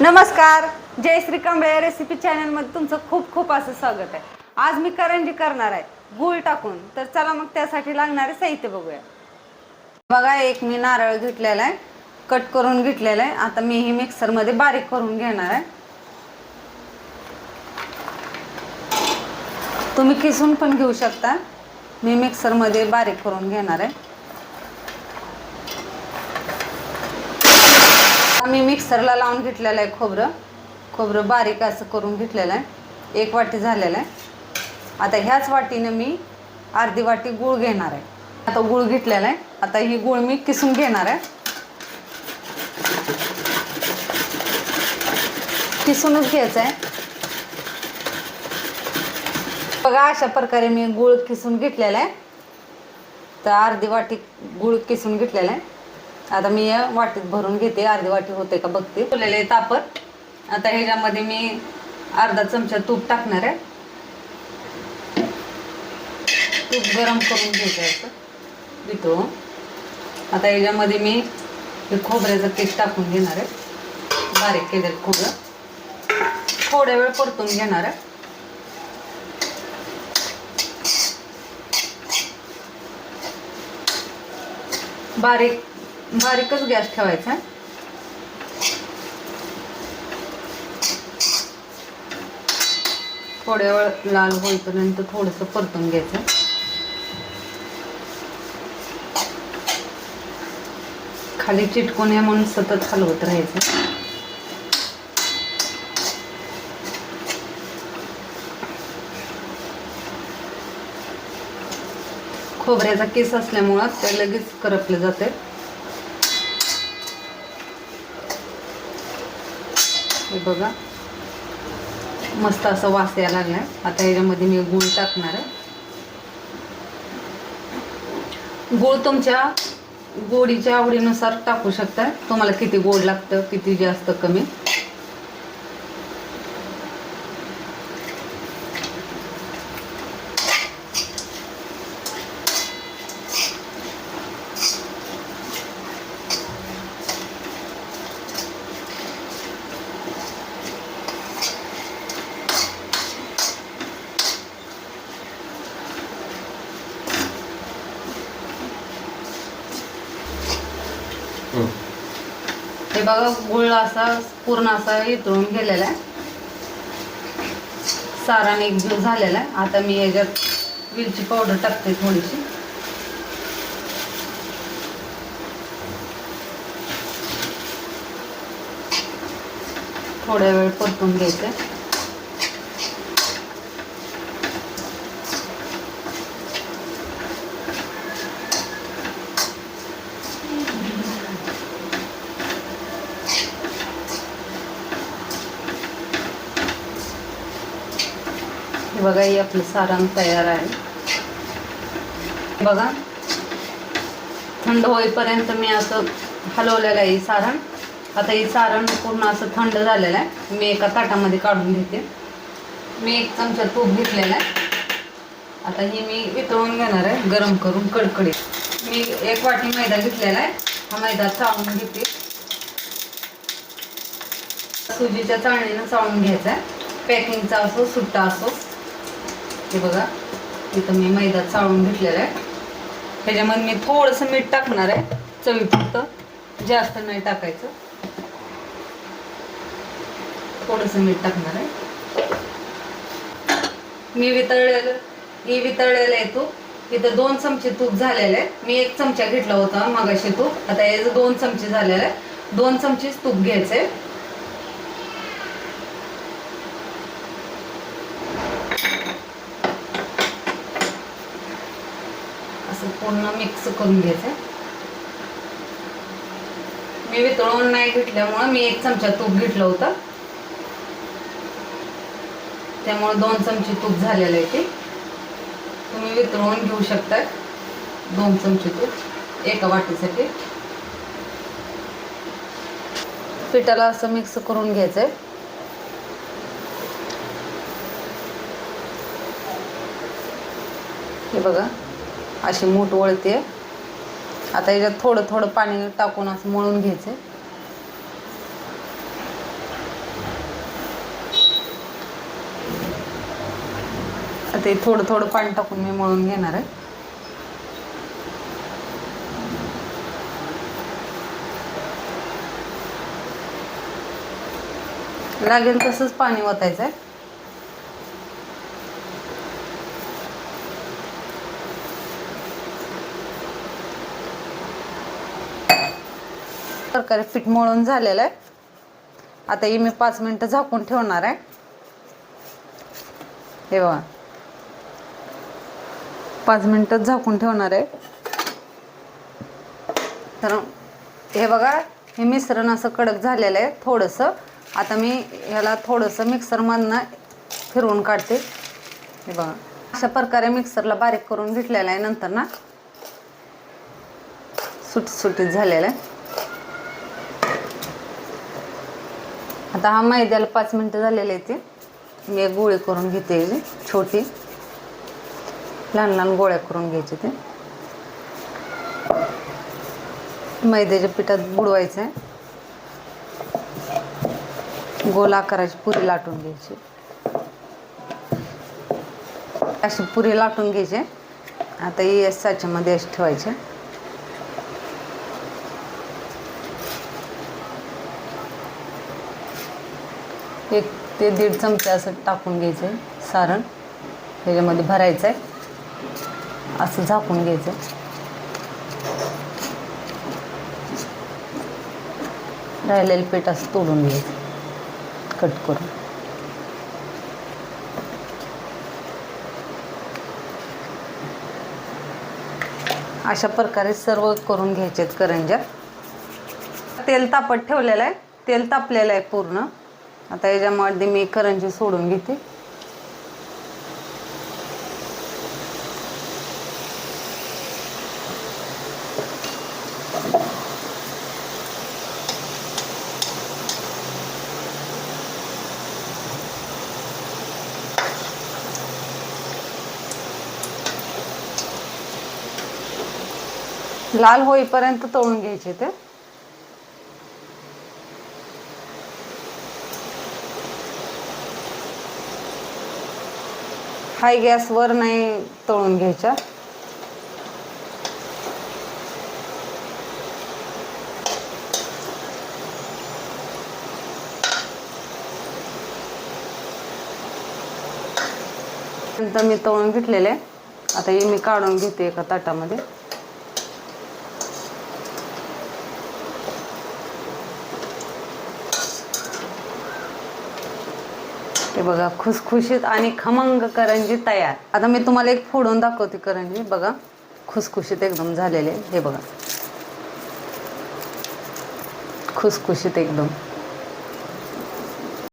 नमस्कार. जय श्री कांबळे रेसिपी चॅनलमध्ये तुमचं खूप खूप असं स्वागत आहे. आज मी करंजी करणार आहे. गूळ टाकून. तर चला मग त्यासाठी लागणारे साहित्य बघूया. बघा एक मी नारळ घेतलेला आहे. कट करून घेतलेला आहे. आता मी ही मिक्सरमध्ये बारीक करून घेणार आहे. तुम्ही किसून पण घेऊ शकता. मी मिक्सरमध्ये बारीक करून घेणार आहे. मी मिक्सरला लावून घेतलेलं आहे खोबरं. खोबरं बारीक असं करून घेतलेलं आहे. एक वाटी झालेलं आहे. आता ह्याच वाटीनं मी अर्धी वाटी गूळ घेणार आहे. आता गूळ घेतलेला आहे. आता ही गूळ मी किसून घेणार आहे. किसूनच घ्यायचं आहे. बघा अशा प्रकारे मी गूळ किसून घेतलेला आहे. तर अर्धी वाटी गूळ किसून घेतलेला आहे. आता मी या वाटीत भरून घेते अर्धी वाटी होते का बघते. फुलेले तापत आता ह्याच्यामध्ये मी अर्धा चमचा तूप टाकणार आहे. तूप गरम करून घ्यायचं असं. वितळून आता ह्याच्यामध्ये मी हे खोबऱ्याचं पीठ टाकून घेणार आहे. बारीक केलेलं खोबरं. थोड्या वेळ परतून घेणार आहे. बारीक बारीकच गॅस ठेवायचा. आहे. थोड्या वेळ लाल होईपर्यंत थोडंसं परतून घ्यायचं. खाली चिटकून या म्हणून सतत हलवत राहायचं. खोबऱ्याचा केस असल्यामुळं ते लगेच करपलं जाते बघा. मस्त असा वास यायला लागलाय. आता ह्याच्यामध्ये मी गूळ टाकणार आहे. गूळ तुमच्या गोडीच्या आवडीनुसार टाकू शकता. तुम्हाला किती गोड लागतं किती जास्त कमी. हे बघा गुळ असा पूर्ण असा इतळून गेलेला आहे. सारा एक झालेला आहे. आता मी याच्यात वेलची पावडर टाकते थोडीशी. थोड्या वेळ परतून घ्यायचं बघा ही आपलं सारण तयार आहे. बघा थंड होईपर्यंत मी असं हलवलेलं आहे सारण आता हे सारण पूर्ण असं थंड झालेलं आहे. मी एका ताटामध्ये काढून घेते. मी एक चमचा तूप घेतलेला आहे. आता ही मी वितळून घेणार आहे गरम करून कडकडीत. मी एक वाटी मैदा घेतलेला आहे. हा मैदा चाळून घेते. सुजीच्या चाळणीनं चाळून घ्यायचा आहे. पॅकिंगचा असो सुट्टा असो. हे बघा इथं मी मैदा चाळून घेतलेला आहे. ह्याच्यामध्ये मी थोडंसं मीठ टाकणार आहे चवीपुरतं जास्त नाही टाकायचं. थोडंसं मीठ टाकणार आहे. मी वितळलेलं ही वितळलेलं आहे तूप. इथं दोन चमचे तूप झालेले आहे. मी एक चमचा घेतला होता मगाशी तूप. आता याचं दोन चमचे झालेले आहे. दोन चमचेच तूप घ्यायचे आहे पूर्ण मिक्स करून घ्यायचं मी वितळून नाही घेतल्यामुळं मी एक चमचा तूप घेतलं होतं. त्यामुळे दोन चमचे तूप झालेलं आहे ते. तुम्ही वितळून घेऊ शकता दोन चमचे तूप एका वाटीसाठी. पिठाला असं मिक्स करून घ्यायचं आहे हे बघा. अशी मूठ वळते आता याच्यात थोडं थोडं पाणी टाकून असं मळून घ्यायचं. आता थोडं थोडं पाणी टाकून मी मळून घेणार आहे. लागेल तसंच पाणी ओतायचं आहे. प्रकारे पीठ मळून झालेलं आहे. आता ही मी पाच मिनटं झाकून ठेवणार आहे. हे बघा. पाच मिनटं झाकून ठेवणार आहे. तर हे बघा हे मिश्रण असं कडक झालेलं आहे थोडंसं. आता मी ह्याला थोडंसं मिक्सरमधनं फिरवून काढते. हे बघा. अशा प्रकारे मिक्सरला बारीक करून घेतलेलं आहे नंतर ना. सुट सुटीत झालेलं आहे. आता हा मैद्याला पाच मिनटं झालेले आहे ते. मी एक गोळी करून घेते छोटी. लहान लहान गोळ्या करून घ्यायचे ते. मैद्याच्या पिठात बुडवायचं. आहे गोल आकाराची पुरी लाटून घ्यायची. अशी पुरी लाटून घ्यायची. आता ही साच्यामध्ये अशी ठेवायची. एक ते दीड चमचे असं टाकून घ्यायचं आहे सारण. त्याच्यामध्ये भरायचं आहे असं झाकून घ्यायचं. राहिलेलं पीठ असं तोडून घ्यायचं. कट करून. अशा प्रकारे सर्व करून घ्यायचे आहेत करंज्या. तेल तापत ठेवलेलं आहे. तेल तापलेलं आहे पूर्ण. आता याच्यामध्ये मी करंजी सोडून घेते. लाल होईपर्यंत तळून घ्यायचे ते. हाय गॅसवर नाही तळून घ्यायच्या. नंतर मी तळून घेतलेले. आता हे मी काढून घेते एका ताटामध्ये. हे बघा खुसखुशीत आणि खमंग करंजी तयार. आता मी तुम्हाला एक फोडून दाखवते करंजी. बघा खुसखुशीत एकदम झालेले. हे बघा. खुसखुशीत एकदम.